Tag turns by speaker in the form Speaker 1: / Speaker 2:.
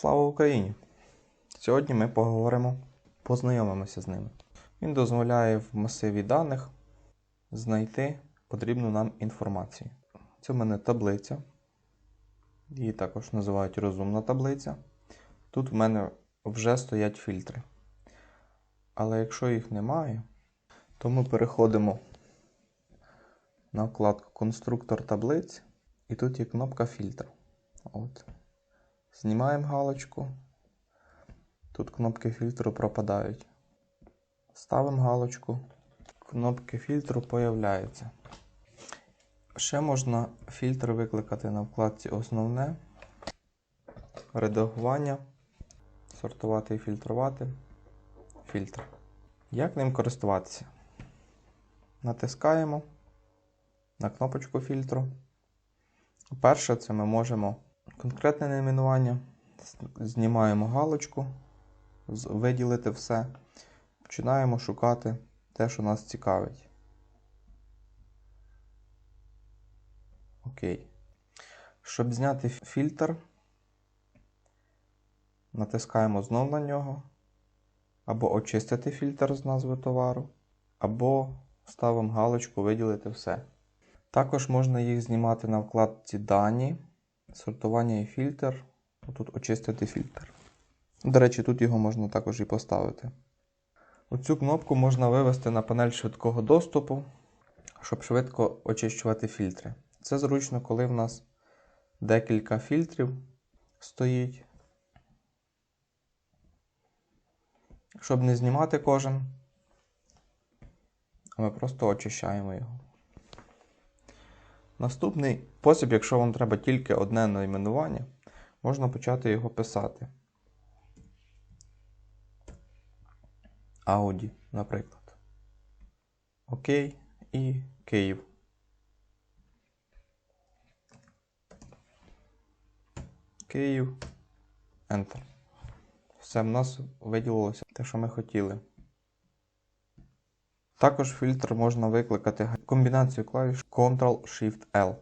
Speaker 1: Слава Україні! Сьогодні ми поговоримо, познайомимося з ними. Він дозволяє в масиві даних знайти потрібну нам інформацію. Це в мене таблиця. Її також називають розумна таблиця. Тут в мене вже стоять фільтри. Але якщо їх немає, то ми переходимо на вкладку Конструктор таблиць, і тут є кнопка фільтр. От. Знімаємо галочку. Тут кнопки фільтру пропадають. Ставимо галочку. Кнопки фільтру появляються. Ще можна фільтр викликати на вкладці Основне, редагування, сортувати і фільтрувати. Фільтр. Як ним користуватися? Натискаємо на кнопочку фільтру. Перше, це ми можемо конкретне найменування. Знімаємо галочку, виділити все. Починаємо шукати те, що нас цікавить. Окей. Щоб зняти фільтр, натискаємо знову на нього. Або очистити фільтр з назви товару, або ставимо галочку Виділити все. Також можна їх знімати на вкладці Дані, сортування і фільтр. Тут очистити фільтр. До речі, тут його можна також і поставити. Оцю кнопку можна вивести на панель швидкого доступу, щоб швидко очищувати фільтри. Це зручно, коли в нас декілька фільтрів стоїть. Щоб не знімати кожен, ми просто очищаємо його. Наступний спосіб, якщо вам треба тільки одне найменування, можна почати його писати. Audi, наприклад. Окей і Київ. Київ. Enter. Все в нас виділилося те, що ми хотіли. Також фільтр можна викликати комбінацію клавіш Ctrl-Shift-L.